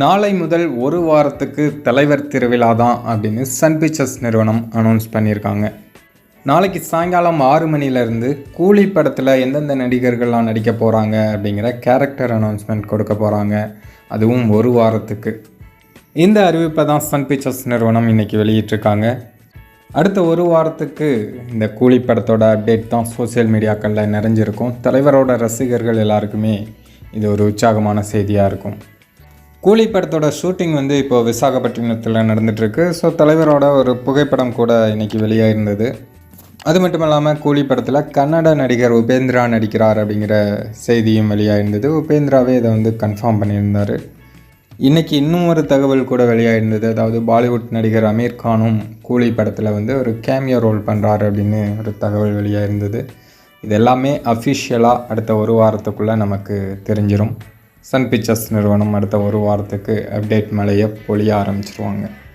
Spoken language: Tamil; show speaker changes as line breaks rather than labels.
நாளை முதல் ஒரு வாரத்துக்கு தலைவர் திருவிழா தான் அப்படின்னு சன் பிக்சர்ஸ் நிறுவனம் அனௌன்ஸ் பண்ணியிருக்காங்க. நாளைக்கு சாயங்காலம் ஆறு மணிலேருந்து கூலி படத்தில் எந்தெந்த நடிகர்கள்லாம் நடிக்க போகிறாங்க அப்படிங்கிற கேரக்டர் அனௌன்ஸ்மெண்ட் கொடுக்க போகிறாங்க அதுவும் ஒரு வாரத்துக்கு. இந்த அறிவிப்பை தான் சன் பிக்சர்ஸ் நிறுவனம் இன்றைக்கி வெளியிட்டிருக்காங்க. அடுத்த ஒரு வாரத்துக்கு இந்த கூலி படத்தோட அப்டேட் தான் சோஷியல் மீடியாக்களில் நிறைஞ்சிருக்கும். தலைவரோட ரசிகர்கள் எல்லாருக்குமே இது ஒரு உற்சாகமான செய்தியாக இருக்கும். கூலி படத்தோட ஷூட்டிங் வந்து இப்போ விசாகப்பட்டினத்தில் நடந்துகிட்ருக்கு ஸோ தலைவரோட ஒரு புகைப்படம் கூட இன்றைக்கி வெளியாயிருந்தது. அது மட்டும் இல்லாமல் கூலி படத்தில் கன்னட நடிகர் உபேந்திரா நடிக்கிறார் அப்படிங்கிற செய்தியும் வெளியாயிருந்தது. உபேந்திராவே இதை வந்து கன்ஃபார்ம் பண்ணியிருந்தார். இன்றைக்கி இன்னும் ஒரு தகவல் கூட வெளியாயிருந்தது. அதாவது பாலிவுட் நடிகர் அமீர் கானும் கூலி படத்தில் வந்து ஒரு கேமியோ ரோல் பண்ணுறாரு அப்படின்னு ஒரு தகவல் வெளியாயிருந்தது. இது எல்லாமே அஃபிஷியலாக அடுத்த ஒரு வாரத்துக்குள்ளே நமக்கு தெரிஞ்சிடும் சன் பிக்சர்ஸ் நிறுவனம் அடுத்த ஒரு வாரத்துக்கு அப்டேட் மேலேயே பொழிய ஆரம்பிச்சிருவாங்க.